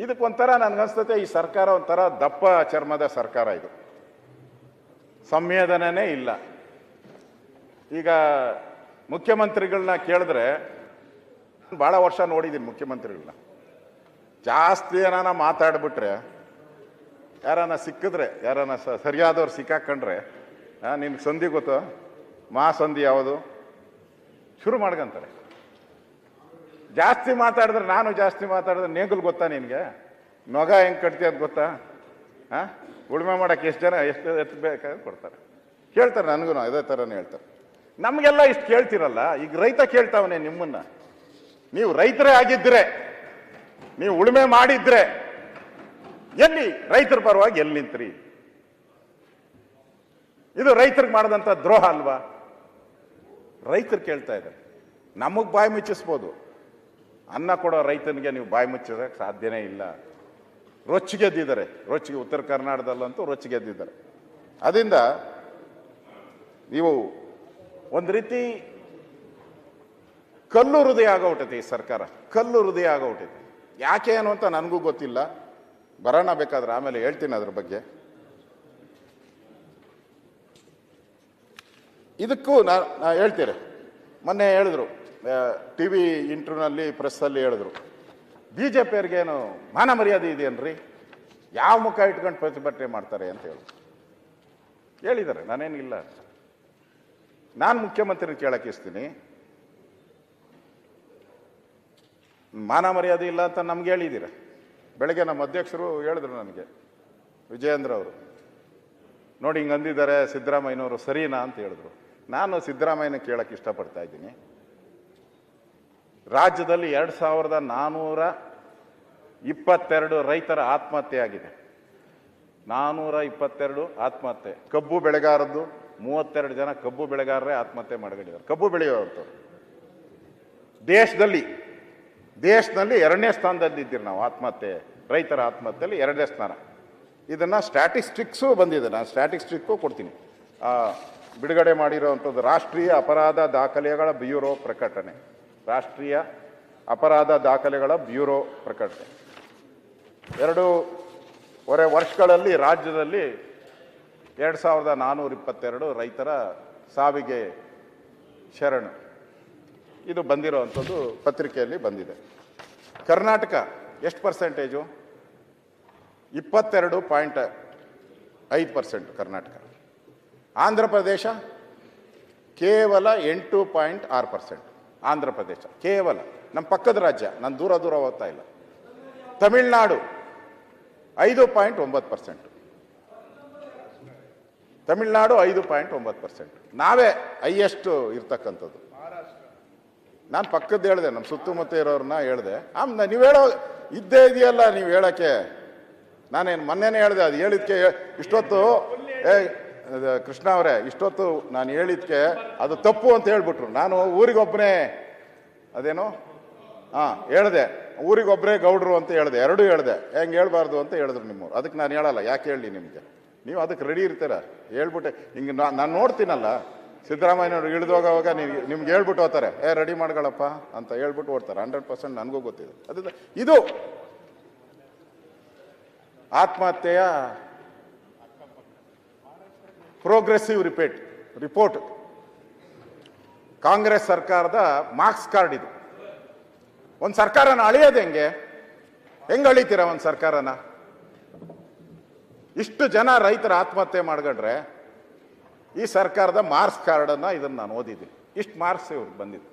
ಇದಕ್ಕೊಂಥರ ನನಗನ್ಸ್ತತೆ ಈ ಸರ್ಕಾರ ಒಂಥರ ದಪ್ಪ ಚರ್ಮದ ಸರ್ಕಾರ ಇದು. ಸಂವೇದನೆ ಇಲ್ಲ. ಈಗ ಮುಖ್ಯಮಂತ್ರಿಗಳನ್ನ ಕೇಳಿದ್ರೆ, ಭಾಳ ವರ್ಷ ನೋಡಿದ್ದೀನಿ ಮುಖ್ಯಮಂತ್ರಿಗಳನ್ನ ಜಾಸ್ತಿ ಏನಾನ ಮಾತಾಡ್ಬಿಟ್ರೆ ಯಾರನ್ನ ಸಿಕ್ಕಿದ್ರೆ ಯಾರನ್ನ ಸರಿಯಾದವ್ರು ಸಿಕ್ಕಾಕೊಂಡ್ರೆ ನಿನ್ಗೆ ಸಂಧಿ ಗೊತ್ತು? ಮಾ ಸಂಧಿ ಯಾವುದು? ಶುರು ಮಾಡ್ಕಂತಾರೆ ಜಾಸ್ತಿ ಮಾತಾಡಿದ್ರೆ ನಾನು ಜಾಸ್ತಿ ಮಾತಾಡಿದ್ರೆ ನೇಗುಲ್ ಗೊತ್ತಾ ನಿನಗೆ ನೊಗ ಹೆಂಗೆ ಕಟ್ತೀಯ ಅದು ಗೊತ್ತಾ? ಹಾಂ? ಉಳುಮೆ ಮಾಡಕ್ಕೆ ಎಷ್ಟು ಜನ, ಎಷ್ಟು ಎತ್ತಬೇಕಾದ್ರೆ ಕೊಡ್ತಾರೆ. ಕೇಳ್ತಾರೆ ನನಗೂ ಅದೇ ಥರನೇ ಹೇಳ್ತಾರೆ. ನಮಗೆಲ್ಲ ಇಷ್ಟು ಕೇಳ್ತಿರಲ್ಲ, ಈಗ ರೈತ ಕೇಳ್ತಾವನೆ ನಿಮ್ಮನ್ನ. ನೀವು ರೈತರೇ ಆಗಿದ್ರೆ, ನೀವು ಉಳುಮೆ ಮಾಡಿದ್ರೆ, ಎಲ್ಲಿ? ರೈತರ ಪರವಾಗಿ ಎಲ್ಲಿ ನಿಂತ್ರಿ? ಇದು ರೈತರಿಗೆ ಮಾಡಿದಂಥ ದ್ರೋಹ ಅಲ್ವಾ? ರೈತರು ಕೇಳ್ತಾ ಇದ್ದಾರೆ. ನಮಗೆ ಬಾಯಿ ಮುಚ್ಚಿಸ್ಬೋದು. ಅನ್ನ ಕೊಡೋ ರೈತನಿಗೆ ನೀವು ಬಾಯಿ ಮುಚ್ಚೋದಕ್ಕೆ ಸಾಧ್ಯನೇ ಇಲ್ಲ. ರೊಚ್ಚಿಗೆದ್ದಿದ್ದಾರೆ ರೊಚ್ಚಿಗೆ ಉತ್ತರ ಕರ್ನಾಟಕದಲ್ಲಂತೂ ರೊಚ್ಚಿಗೆದ್ದಿದ್ದಾರೆ ಅದರಿಂದ ನೀವು ಒಂದು ರೀತಿ ಕಲ್ಲು ಹೃದಯ ಆಗೋಗ್ಬಿಟ್ಟೈತೆ ಈ ಸರ್ಕಾರ. ಕಲ್ಲು ಹೃದಯ ಆಗೋಗ್ಬಿಟ್ಟೈತೆ ಯಾಕೆ ಏನು ಅಂತ ನನಗೂ ಗೊತ್ತಿಲ್ಲ. ಬರೋಣ ಬೇಕಾದ್ರೆ ಆಮೇಲೆ ಹೇಳ್ತೀನಿ ಅದ್ರ ಬಗ್ಗೆ. ಇದಕ್ಕೂ ನಾ ಹೇಳ್ತೀರಿ. ಮೊನ್ನೆ ಹೇಳಿದ್ರು. ಟಿ ವಿ ಇಂಟರ್ವ್ಯೂನಲ್ಲಿ ಪ್ರೆಸ್ಸಲ್ಲಿ ಹೇಳಿದ್ರು ಬಿ ಜೆ ಪಿಯವ್ರಿಗೇನು ಮಾನ ಮರ್ಯಾದೆ ಇದೆಯೇನ್ರಿ? ಯಾವ ಮುಖ ಇಟ್ಕೊಂಡು ಪ್ರತಿಭಟನೆ ಮಾಡ್ತಾರೆ ಅಂತ ಹೇಳಿ. ಹೇಳಿದ್ದಾರೆ ನಾನೇನಿಲ್ಲ ನಾನು ಮುಖ್ಯಮಂತ್ರಿ ಕೇಳಕ್ಕೆ ಇಸ್ತೀನಿ. ಮಾನ ಮರ್ಯಾದೆ ಇಲ್ಲ ಅಂತ ನಮ್ಗೆ ಹೇಳಿದ್ದೀರ ಬೆಳಗ್ಗೆ ನಮ್ಮ ಅಧ್ಯಕ್ಷರು ಹೇಳಿದ್ರು ನನಗೆ, ವಿಜಯೇಂದ್ರ ಅವರು. ನೋಡಿ ಹಿಂಗೆ ಅಂದಿದ್ದಾರೆ ಸಿದ್ದರಾಮಯ್ಯನವರು ಸರಿನಾ ಅಂತ ಹೇಳಿದ್ರು. ನಾನು ಸಿದ್ದರಾಮಯ್ಯನ ಕೇಳಕ್ಕೆ ಇಷ್ಟಪಡ್ತಾ ಇದ್ದೀನಿ. ರಾಜ್ಯದಲ್ಲಿ ಎರಡು ಸಾವಿರದ ನಾನ್ನೂರ ಇಪ್ಪತ್ತೆರಡು ರೈತರ ಆತ್ಮಹತ್ಯೆ ಆಗಿದೆ. ನಾನ್ನೂರ ಇಪ್ಪತ್ತೆರಡು ಆತ್ಮಹತ್ಯೆ. ಕಬ್ಬು ಬೆಳೆಗಾರದ್ದು ಮೂವತ್ತೆರಡು ಜನ ಕಬ್ಬು ಬೆಳೆಗಾರರೇ ಆತ್ಮಹತ್ಯೆ ಮಾಡ್ಕೊಂಡಿದ್ದಾರೆ. ಕಬ್ಬು ಬೆಳೆಯುವಂಥವ್ರು ದೇಶದಲ್ಲಿ ದೇಶದಲ್ಲಿ ಎರಡನೇ ಸ್ಥಾನದಲ್ಲಿದ್ದೀರಿ ನಾವು ಆತ್ಮಹತ್ಯೆ, ರೈತರ ಆತ್ಮಹತ್ಯೆಯಲ್ಲಿ ಎರಡನೇ ಸ್ಥಾನ. ಇದನ್ನು ಸ್ಟ್ಯಾಟಿಸ್ಟಿಕ್ಸು ಬಂದಿದೆ. ನಾನು ಸ್ಟ್ಯಾಟಿಸ್ಟಿಕ್ಕು ಕೊಡ್ತೀನಿ. ಬಿಡುಗಡೆ ಮಾಡಿರುವಂಥದ್ದು ರಾಷ್ಟ್ರೀಯ ಅಪರಾಧ ದಾಖಲೆಗಳ ಬ್ಯೂರೋ ಪ್ರಕಟಣೆ. ರಾಷ್ಟ್ರೀಯ ಅಪರಾಧ ದಾಖಲೆಗಳ ಬ್ಯೂರೋ ಪ್ರಕಟಣೆ. ಎರಡು ವರೆ ವರ್ಷಗಳಲ್ಲಿ ರಾಜ್ಯದಲ್ಲಿ ಎರಡು ಸಾವಿರದ ನಾನ್ನೂರ ಇಪ್ಪತ್ತೆರಡು ರೈತರ ಸಾವಿಗೆ ಶರಣು. ಇದು ಬಂದಿರೋವಂಥದ್ದು ಪತ್ರಿಕೆಯಲ್ಲಿ ಬಂದಿದೆ. ಕರ್ನಾಟಕ ಎಷ್ಟು ಪರ್ಸೆಂಟೇಜು? ಇಪ್ಪತ್ತೆರಡು ಪಾಯಿಂಟ್ ಐದು ಪರ್ಸೆಂಟ್ ಕರ್ನಾಟಕ. ಆಂಧ್ರ ಪ್ರದೇಶ ಕೇವಲ ಎಂಟು ಪಾಯಿಂಟ್ ಆರು ಪರ್ಸೆಂಟ್. ಆಂಧ್ರ ಪ್ರದೇಶ. ಕೇವಲ ನಮ್ಮ ಪಕ್ಕದ ರಾಜ್ಯ, ನಾನು ದೂರ ದೂರ ಓದ್ತಾ ಇಲ್ಲ. ತಮಿಳ್ನಾಡು ಐದು ಪಾಯಿಂಟ್ ಒಂಬತ್ತು ಪರ್ಸೆಂಟ್. ತಮಿಳ್ನಾಡು ಐದು ಪಾಯಿಂಟ್ ಒಂಬತ್ತು ಪರ್ಸೆಂಟ್. ನಾವೇ ಹೈಯೆಸ್ಟ್ ಇರ್ತಕ್ಕಂಥದ್ದು. ನಾನು ಪಕ್ಕದ್ದು ಹೇಳಿದೆ ನಮ್ಮ ಸುತ್ತಮುತ್ತ ಇರೋರನ್ನ ಹೇಳಿದೆ. ಆಮ್ ನೀವು ಹೇಳೋ ಇದ್ದೇ ಇದೆಯಲ್ಲ ನೀವು ಹೇಳಕ್ಕೆ. ನಾನೇನು ಮೊನ್ನೆನೇ ಹೇಳಿದೆ, ಅದು ಹೇಳಿದ್ಕೆ ಇಷ್ಟೊತ್ತು, ಏ ಕೃಷ್ಣ ಅವರೇ, ಇಷ್ಟೊತ್ತು ನಾನು ಹೇಳಿದ್ಕೆ ಅದು ತಪ್ಪು ಅಂತ ಹೇಳ್ಬಿಟ್ರು. ನಾನು ಊರಿಗೊಬ್ಬನೇ ಅದೇನು? ಹಾಂ, ಹೇಳಿದೆ. ಊರಿಗೊಬ್ಬರೇ ಗೌಡ್ರು ಅಂತ ಹೇಳಿದೆ. ಎರಡೂ ಹೇಳಿದೆ. ಹೆಂಗೆ ಹೇಳ್ಬಾರ್ದು ಅಂತ ಹೇಳಿದ್ರು ನಿಮ್ಮವ್ರು. ಅದಕ್ಕೆ ನಾನು ಹೇಳಲ್ಲ. ಯಾಕೆ ಹೇಳಿ ನಿಮಗೆ? ನೀವು ಅದಕ್ಕೆ ರೆಡಿ ಇರ್ತೀರ? ಹೇಳ್ಬಿಟ್ಟೆ. ಹಿಂಗೆ ನಾನು ನೋಡ್ತೀನಲ್ಲ. ಸಿದ್ದರಾಮಯ್ಯನವ್ರು ಇಳಿದೋಗವಾಗ ನೀವು ನಿಮ್ಗೆ ಹೇಳ್ಬಿಟ್ಟು ಹೋಗ್ತಾರೆ. ಏ ರೆಡಿ ಮಾಡ್ಕೊಳಪ್ಪ ಅಂತ ಹೇಳ್ಬಿಟ್ಟು ಓಡ್ತಾರೆ. ಹಂಡ್ರೆಡ್ ಪರ್ಸೆಂಟ್ ನನಗೂ ಗೊತ್ತಿದೆ. ಅದು ಇದು ಆತ್ಮಹತ್ಯೆಯ ಪ್ರೋಗ್ರೆಸಿವ್ ರಿಪೇಟ್, ರಿಪೋರ್ಟ್. ಕಾಂಗ್ರೆಸ್ ಸರ್ಕಾರದ ಮಾರ್ಕ್ಸ್ ಕಾರ್ಡ್ ಇದು. ಒಂದು ಸರ್ಕಾರನ ಅಳಿಯೋದು ಹೆಂಗೆ? ಹೆಂಗೆ ಅಳಿತೀರ ಒಂದು ಸರ್ಕಾರನ? ಇಷ್ಟು ಜನ ರೈತರ ಆತ್ಮಹತ್ಯೆ ಮಾಡ್ಕೊಂಡ್ರೆ ಈ ಸರ್ಕಾರದ ಮಾರ್ಕ್ಸ್ ಕಾರ್ಡನ್ನು ಇದನ್ನ ನಾನು ಓದಿದ್ದೀನಿ. ಇಷ್ಟು ಮಾರ್ಕ್ಸ್ ಇವ್ರಿಗೆ ಬಂದಿದೆ.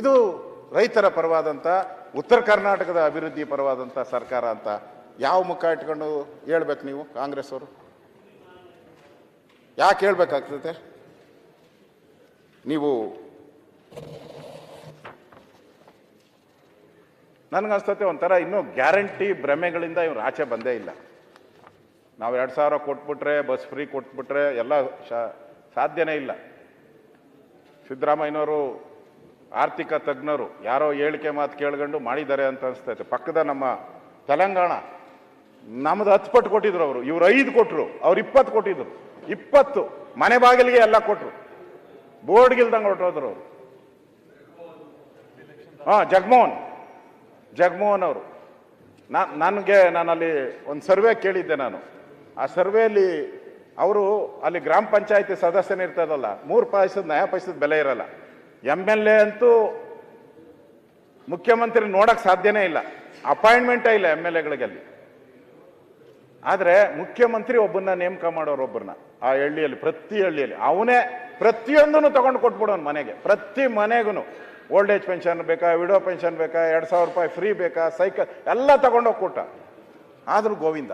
ಇದು ರೈತರ ಪರವಾದಂಥ ಉತ್ತರ ಕರ್ನಾಟಕದ ಅಭಿವೃದ್ಧಿ ಪರವಾದಂಥ ಸರ್ಕಾರ ಅಂತ ಯಾವ ಮುಖ ಇಟ್ಕೊಂಡು ಹೇಳ್ಬೇಕು ನೀವು ಕಾಂಗ್ರೆಸ್ ಅವರು ಯಾಕೆ ಹೇಳ್ಬೇಕಾಗ್ತದೆ? ನೀವು ನನಗನ್ಸ್ತತೆ ಒಂಥರ ಇನ್ನೂ ಗ್ಯಾರಂಟಿ ಭ್ರಮೆಗಳಿಂದ ಇವ್ರು ಆಚೆ ಬಂದೇ ಇಲ್ಲ. ನಾವು ಎರಡು ಸಾವಿರ ಕೊಟ್ಬಿಟ್ರೆ, ಬಸ್ ಫ್ರೀ ಕೊಟ್ಬಿಟ್ರೆ ಎಲ್ಲ ಸಾಧ್ಯನೇ ಇಲ್ಲ. ಸಿದ್ದರಾಮಯ್ಯನವರು ಆರ್ಥಿಕ ತಜ್ಞರು, ಯಾರೋ ಹೇಳಿಕೆ ಮಾತು ಕೇಳ್ಕೊಂಡು ಮಾಡಿದ್ದಾರೆ ಅಂತ ಅನಿಸ್ತೈತೆ. ಪಕ್ಕದ ನಮ್ಮ ತೆಲಂಗಾಣ ನಮ್ದು ಹತ್ತು ಪಟ್ಟು ಕೊಟ್ಟಿದ್ರು ಅವರು. ಇವ್ರು ಐದು ಕೊಟ್ಟರು ಅವ್ರು ಇಪ್ಪತ್ತು ಕೊಟ್ಟಿದ್ರು. ಇಪ್ಪತ್ತು. ಮನೆ ಬಾಗಿಲಿಗೆ ಎಲ್ಲ ಕೊಟ್ಟರು ಬೋರ್ಡ್ಗಿಲ್ದಂಗೆ ಹೊರಟೋದ್ರು ಅವರು. ಹಾಂ, ಜಗಮೋಹನ್. ಜಗಮೋಹನ್ ಅವರು. ನಾನು ನನಗೆ ನಾನಲ್ಲಿ ಒಂದು ಸರ್ವೆ ಕೇಳಿದ್ದೆ ನಾನು. ಆ ಸರ್ವೆಯಲ್ಲಿ ಅವರು ಅಲ್ಲಿ ಗ್ರಾಮ ಪಂಚಾಯತಿ ಸದಸ್ಯನಿರ್ತದಲ್ಲ ಮೂರು ಪಾಯಸದ ನ್ಯಾಯ ಪಾಯಸದ ಬೆಲೆ ಇರಲ್ಲ. ಎಂ ಎಲ್ ಎ ಅಂತೂ ಮುಖ್ಯಮಂತ್ರಿ ನೋಡೋಕೆ ಸಾಧ್ಯನೇ ಇಲ್ಲ. ಅಪಾಯಿಂಟ್ಮೆಂಟೇ ಇಲ್ಲ ಎಂ ಎಲ್ ಎಗಳಿಗೆ ಅಲ್ಲಿ. ಆದರೆ ಮುಖ್ಯಮಂತ್ರಿ ಒಬ್ಬನ್ನ ನೇಮಕ ಮಾಡೋರೊಬ್ಬರನ್ನ, ಆ ಹಳ್ಳಿಯಲ್ಲಿ, ಪ್ರತಿ ಹಳ್ಳಿಯಲ್ಲಿ. ಅವನೇ ಪ್ರತಿಯೊಂದನ್ನು ತಗೊಂಡು ಕೊಟ್ಬಿಡೋನು ಮನೆಗೆ. ಪ್ರತಿ ಮನೆಗೂ ಓಲ್ಡ್ ಏಜ್ ಪೆನ್ಷನ್ ಬೇಕಾ, ವಿಡೋ ಪೆನ್ಷನ್ ಬೇಕಾ, ಎರಡು ಸಾವಿರ ರೂಪಾಯಿ ಫ್ರೀ ಬೇಕಾ, ಸೈಕಲ್, ಎಲ್ಲ ತಗೊಂಡೋಗಿ ಕೊಟ್ಟ. ಆದರೂ ಗೋವಿಂದ,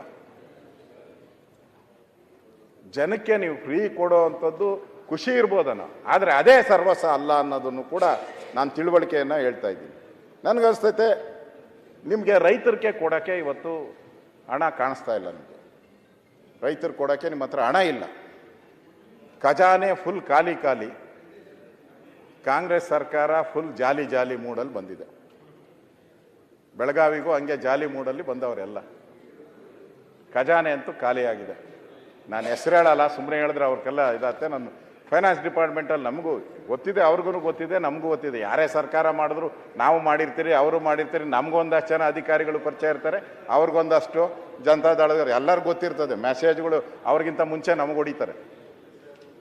ಜನಕ್ಕೆ ನೀವು ಫ್ರೀ ಕೊಡೋ ಅಂಥದ್ದು ಖುಷಿ ಇರ್ಬೋದನ್ನು ಆದರೆ ಅದೇ ಸರ್ವಸ ಅಲ್ಲ ಅನ್ನೋದನ್ನು ಕೂಡ ನಾನು ತಿಳುವಳಿಕೆಯನ್ನು ಹೇಳ್ತಾ ಇದ್ದೀನಿ. ನನಗನ್ಸ್ತೈತೆ, ನಿಮಗೆ ರೈತರಿಗೆ ಕೊಡೋಕ್ಕೆ ಇವತ್ತು ಹಣ ಕಾಣಿಸ್ತಾ ಇಲ್ಲ ನಿಮಗೆ. ರೈತರು ಕೊಡೋಕ್ಕೆ ನಿಮ್ಮ ಹತ್ರ ಹಣ ಇಲ್ಲ. ಖಜಾನೆ ಫುಲ್ ಖಾಲಿ ಖಾಲಿ. ಕಾಂಗ್ರೆಸ್ ಸರ್ಕಾರ ಫುಲ್ ಜಾಲಿ ಜಾಲಿ ಮೂಡಲ್ಲಿ ಬಂದಿದೆ. ಬೆಳಗಾವಿಗೂ ಹಂಗೆ ಜಾಲಿ ಮೂಡಲ್ಲಿ ಬಂದವರೆಲ್ಲ. ಖಜಾನೆ ಅಂತೂ ಖಾಲಿಯಾಗಿದೆ. ನಾನು ಹೆಸರು ಹೇಳಲ್ಲ ಸುಮ್ಮನೆ ಹೇಳಿದ್ರೆ ಅವ್ರಿಗೆಲ್ಲ ಇದಾಗುತ್ತೆ ನನ್ನ ಫೈನಾನ್ಸ್ ಡಿಪಾರ್ಟ್ಮೆಂಟಲ್ಲಿ ನಮಗೂ ಗೊತ್ತಿದೆ, ಅವ್ರಿಗೂ ಗೊತ್ತಿದೆ, ನಮಗೂ ಗೊತ್ತಿದೆ. ಯಾರೇ ಸರ್ಕಾರ ಮಾಡಿದ್ರು ನಾವು ಮಾಡಿರ್ತೀರಿ, ಅವರು ಮಾಡಿರ್ತೀರಿ ನಮಗೊಂದಷ್ಟು ಜನ ಅಧಿಕಾರಿಗಳು ಪರಿಚಯ ಇರ್ತಾರೆ ಅವ್ರಿಗೊಂದಷ್ಟು ಜನತಾದಳದವ್ರು ಎಲ್ಲರಿಗೂ ಗೊತ್ತಿರ್ತದೆ. ಮೆಸೇಜ್ಗಳು ಅವ್ರಿಗಿಂತ ಮುಂಚೆ ನಮಗೆ ಹೊಡಿತಾರೆ.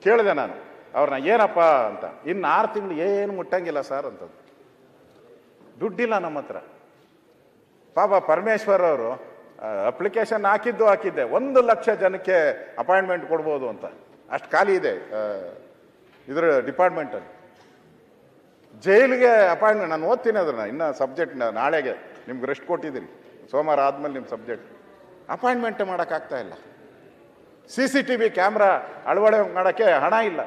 ಕೇಳಿದೆ ನಾನು. ಅವ್ರನ್ನ ಏನಪ್ಪ ಅಂತ. ಇನ್ನು ಆರು ತಿಂಗಳು ಏನು ಮುಟ್ಟಂಗಿಲ್ಲ ಸರ್ ಅಂತದ್ದು. ದುಡ್ಡಿಲ್ಲ ನಮ್ಮ ಹತ್ರ. ಪಾಪ ಪರಮೇಶ್ವರ್ ಅವರು ಅಪ್ಲಿಕೇಶನ್ ಹಾಕಿದ್ದು ಹಾಕಿದ್ದೆ. ಒಂದು ಲಕ್ಷ ಜನಕ್ಕೆ ಅಪಾಯಿಂಟ್ಮೆಂಟ್ ಕೊಡ್ಬೋದು ಅಂತ. ಅಷ್ಟು ಖಾಲಿ ಇದೆ ಇದರ ಡಿಪಾರ್ಟ್ಮೆಂಟಲ್ಲಿ ಜೈಲಿಗೆ ಅಪಾಯಿಂಟ್ಮೆಂಟ್ ನಾನು ಓದ್ತೀನಿ ಅದನ್ನ ಇನ್ನು ಸಬ್ಜೆಕ್ಟ್ ನಾಳೆಗೆ, ನಿಮ್ಗೆ ರೆಸ್ಟ್ ಕೊಟ್ಟಿದ್ದೀನಿ. ಸೋಮವಾರ ಆದಮೇಲೆ ನಿಮ್ಮ ಸಬ್ಜೆಕ್ಟ್ ಅಪಾಯಿಂಟ್ಮೆಂಟ್ ಮಾಡೋಕ್ಕಾಗ್ತಾ ಇಲ್ಲ. C C T V camera ಅಳವಡೆ ಮಾಡೋಕ್ಕೆ ಹಣ ಇಲ್ಲ.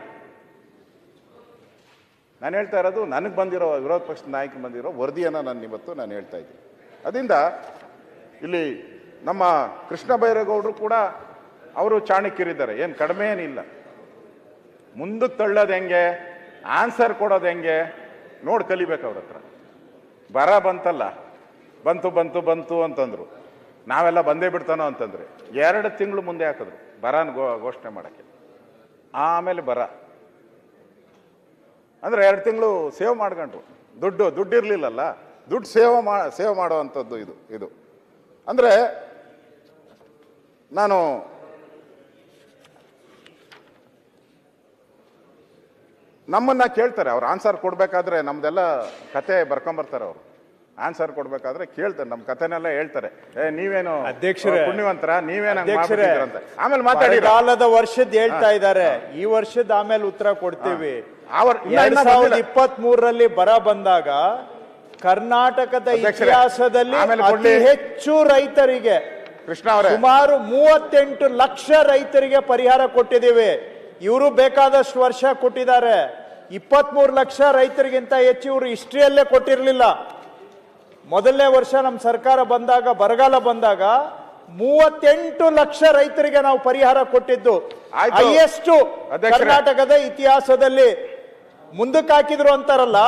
ನಾನು ಹೇಳ್ತಾ ಇರೋದು, ನನಗೆ ಬಂದಿರೋ ವಿರೋಧ ಪಕ್ಷದ ನಾಯಕ ಬಂದಿರೋ ವರದಿಯನ್ನು ನಾನು ಇವತ್ತು ನಾನು ಹೇಳ್ತಾ ಇದ್ದೀನಿ. ಅದರಿಂದ, ಇಲ್ಲಿ ನಮ್ಮ ಕೃಷ್ಣ ಬೈರೇಗೌಡರು ಕೂಡ ಅವರು ಚಾಣಕ್ಯರಿದ್ದಾರೆ. ಏನು, ಕಡಿಮೆ ಏನಿಲ್ಲ. ಮುಂದಕ್ಕೆ ತಳ್ಳೋದು ಹೆಂಗೆ? ಆನ್ಸರ್ ಕೊಡೋದು ಹೆಂಗೆ? ನೋಡಿ ಕಲಿಬೇಕು ಅವ್ರ ಹತ್ರ. ಬರ ಬಂತಲ್ಲ. ಬಂತು ಬಂತು ಬಂತು ಅಂತಂದ್ರು. ನಾವೆಲ್ಲ ಬಂದೇ ಬಿಡ್ತಾನೋ ಅಂತಂದ್ರೆ. ಎರಡು ತಿಂಗಳು ಮುಂದೆ ಹಾಕಿದ್ರು. ಬರನ ಗೋ, ಘೋಷಣೆ ಮಾಡೋಕ್ಕೆ. ಆಮೇಲೆ ಬರ. ಅಂದ್ರೆ ಎರಡು ತಿಂಗಳು ಸೇವ್ ಮಾಡ್ಕೊಂಡ್ರು. ದುಡ್ಡು ದುಡ್ಡು ಇರಲಿಲ್ಲಲ್ಲ ದುಡ್ಡು ಸೇವ್ ಮಾ, ಸೇವ್ ಮಾಡುವಂಥದ್ದು ಇದು ಇದು. ಅಂದರೆ ನಾನು ನಮ್ಮನ್ನ ಕೇಳ್ತಾರೆ. ಅವ್ರು ಆನ್ಸರ್ ಕೊಡ್ಬೇಕಾದ್ರೆ ನಮ್ದೆಲ್ಲ ಕತೆ ಬರ್ಕೊಂಬರ್ತಾರೆ ಅವರು. ಆನ್ಸರ್ ಕೊಡ್ಬೇಕಾದ್ರೆ ಕೇಳ್ತಾರೆ. ನಮ್ಮ ಕತೆನೆಲ್ಲ ಹೇಳ್ತಾರೆ. ಏ ನೀವೇನು ಅಧ್ಯಕ್ಷರೇ. ಪುಣ್ಯವಂತರ? ನೀವೇನು ಅಧ್ಯಕ್ಷರೇ. ಅಂತ ಆಮೇಲೆ ಮಾತಾಡಿ. ಕಾಲದ ವರ್ಷದ ಹೇಳ್ತಾ ಇದ್ದಾರೆ ಈ ವರ್ಷದ ಆಮೇಲೆ ಉತ್ತರ ಕೊಡ್ತೀವಿ. ಎರಡ್ ಸಾವಿರದ. ಇಪ್ಪತ್ತ್ ಮೂರರಲ್ಲಿ ಬರ ಬಂದಾಗ ಕರ್ನಾಟಕದ ಇತಿಹಾಸದಲ್ಲಿ ಅತಿ ಹೆಚ್ಚು ರೈತರಿಗೆ ಕೃಷ್ಣ ಅವರೇ. ಸುಮಾರು ಮೂವತ್ತೆಂಟು ಲಕ್ಷ ರೈತರಿಗೆ ಪರಿಹಾರ ಕೊಟ್ಟಿದ್ದೀವಿ. ಇವರು ಬೇಕಾದಷ್ಟು ವರ್ಷ ಕೊಟ್ಟಿದ್ದಾರೆ. ಇಪ್ಪತ್ಮೂರು ಲಕ್ಷ ರೈತರಿಗಿಂತ ಹೆಚ್ಚು ಇವರು ಹಿಸ್ಟ್ರಿಯಲ್ಲೇ ಕೊಟ್ಟಿರಲಿಲ್ಲ. ಮೊದಲನೇ ವರ್ಷ ನಮ್ಮ ಸರ್ಕಾರ ಬಂದಾಗ ಬರಗಾಲ ಬಂದಾಗ ಮೂವತ್ತೆಂಟು ಲಕ್ಷ ರೈತರಿಗೆ ನಾವು ಪರಿಹಾರ ಕೊಟ್ಟಿದ್ದು. ಹೈಯೆಸ್ಟು. ಕರ್ನಾಟಕದ ಇತಿಹಾಸದಲ್ಲಿ ಮುಂದಕ್ಕೆ ಹಾಕಿದ್ರು ಅಂತಾರಲ್ಲ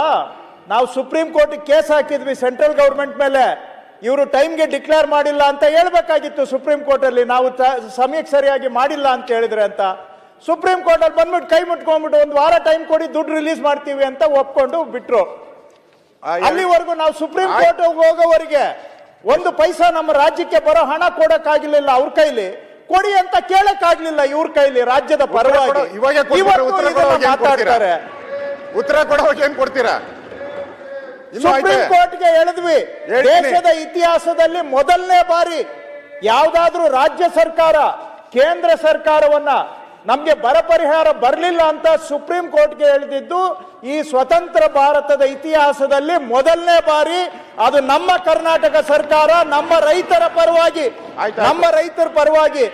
ನಾವು ಸುಪ್ರೀಂ ಕೋರ್ಟ್ ಕೇಸ್ ಹಾಕಿದ್ವಿ ಸೆಂಟ್ರಲ್ ಗೌರ್ಮೆಂಟ್ ಮೇಲೆ. ಇವರು ಟೈಮ್ಗೆ ಡಿಕ್ಲೇರ್ ಮಾಡಿಲ್ಲ ಅಂತ ಹೇಳ್ಬೇಕಾಗಿತ್ತು ಸುಪ್ರೀಂ ಕೋರ್ಟ್ ಅಲ್ಲಿ ನಾವು ಸಮಯಕ್ಕೆ ಸರಿಯಾಗಿ ಮಾಡಿಲ್ಲ ಅಂತ ಹೇಳಿದ್ರೆ ಅಂತ. ಸುಪ್ರೀಂ ಕೋರ್ಟ್ ಅಲ್ಲಿ ಬಂದ್ಬಿಟ್ಟು ಕೈ ಮುಟ್ಕೊಂಡ್ಬಿಟ್ಟು ಒಂದು ವಾರ ಟೈಮ್ ಕೊಡಿ ದುಡ್ಡು ರಿಲೀಸ್ ಮಾಡ್ತೀವಿ ಅಂತ ಒಪ್ಕೊಂಡು ಬಿಟ್ರು. ಅಲ್ಲಿವರೆಗೂ ನಾವು ಸುಪ್ರೀಂ ಕೋರ್ಟ್ ಹೋಗೋವರೆಗೆ ಒಂದು ಪೈಸಾ ನಮ್ಮ ರಾಜ್ಯಕ್ಕೆ ಬರೋ ಹಣ ಕೊಡಕ್ಕಾಗಲಿಲ್ಲ ಅವ್ರ ಕೈಲಿ. ಕೊಡಿ ಅಂತ ಕೇಳಕ್ಕಾಗ್ಲಿಲ್ಲ ಇವ್ರ ಕೈಲಿ ರಾಜ್ಯದ ಪರವಾಗಿ? ಮಾತಾಡ್ತಾರೆ. ಉತ್ತರ ಕೊಡೋಕೆ ಏನ್ ಕೊಡ್ತೀರಾ? ಸುಪ್ರೀಂ ಕೋರ್ಟ್ ಕೋರ್ಟ್ಗೆ ಹೇಳಿದ್ವಿ. ದೇಶದ ಇತಿಹಾಸದಲ್ಲಿ ಮೊದಲನೇ ಬಾರಿ ಯಾವ್ದಾದ್ರೂ ರಾಜ್ಯ ಸರ್ಕಾರ ಕೇಂದ್ರ ಸರ್ಕಾರವನ್ನ ನಮ್ಗೆ ಬರ ಪರಿಹಾರ ಬರಲಿಲ್ಲ ಅಂತ ಸುಪ್ರೀಂ ಕೋರ್ಟ್ಗೆ ಹೇಳಿದ್ದು ಈ ಸ್ವತಂತ್ರ ಭಾರತದ ಇತಿಹಾಸದಲ್ಲಿ ಮೊದಲನೇ ಬಾರಿ ಅದು ನಮ್ಮ ಕರ್ನಾಟಕ ಸರ್ಕಾರ ನಮ್ಮ ರೈತರ ಪರವಾಗಿ ಆಯ್ತು, ನಮ್ಮ ರೈತರ ಪರವಾಗಿ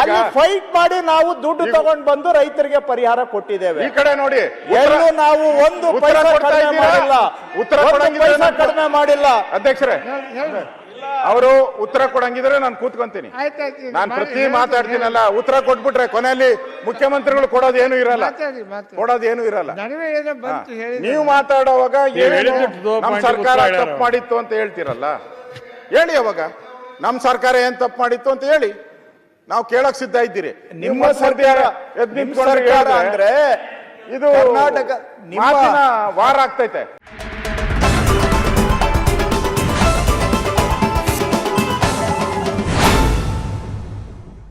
ಅಲ್ಲಿ ಫೈಟ್ ಮಾಡಿ ನಾವು ದುಡ್ಡು ತಗೊಂಡು ಬಂದು ರೈತರಿಗೆ ಪರಿಹಾರ ಕೊಟ್ಟಿದ್ದೇವೆ. ಈ ಕಡೆ ನೋಡಿ ಎಲ್ಲೂ ನಾವು ಒಂದು ಪರಿಹಾರ ಪೈಸಾ ಕೊಡ್ತಾ ಕಡಿಮೆ? ಮಾಡಿಲ್ಲ. ಉತ್ತರ ಕಡಿಮೆ ಮಾಡಿಲ್ಲ. ಅಧ್ಯಕ್ಷರೇ. ಅವರು ಉತ್ತರ ಕೊಡಂಗಿದ್ರೆ ನಾನು ಕೂತ್ಕೊಂತೀನಿ. ನಾನು ಪ್ರತಿ ಮಾತಾಡ್ತೀನಲ್ಲ ಉತ್ತರ ಕೊಟ್ಬಿಟ್ರೆ ಕೊನೆಯಲ್ಲಿ ಮುಖ್ಯಮಂತ್ರಿಗಳು ಕೊಡೋದು ಏನು ಇರಲ್ಲ. ಕೊಡೋದೇನು ಮಾತಾಡಿ. ಕೊಡೋದು ಏನು ಇರಲ್ಲ. ನೀವು ಮಾತಾಡುವಾಗ ನಮ್ಮ ಸರ್ಕಾರ ತಪ್ಪು ಮಾಡಿತ್ತು ಅಂತ ಹೇಳ್ತೀರಲ್ಲ? ಹೇಳಿ ಅವಾಗ. ನಮ್ಮ ಸರ್ಕಾರ ಏನ್ ತಪ್ಪು ಮಾಡಿತ್ತು ಅಂತ ಹೇಳಿ. ನಾವು ಕೇಳಕ್ ಸಿದ್ಧ ಇದ್ದೀರಿ. ನಿಮ್ಮ ಸರ್ಕಾರ ಅಂದ್ರೆ ಇದು ಕರ್ನಾಟಕ ವಾರ ಆಗ್ತೈತೆ.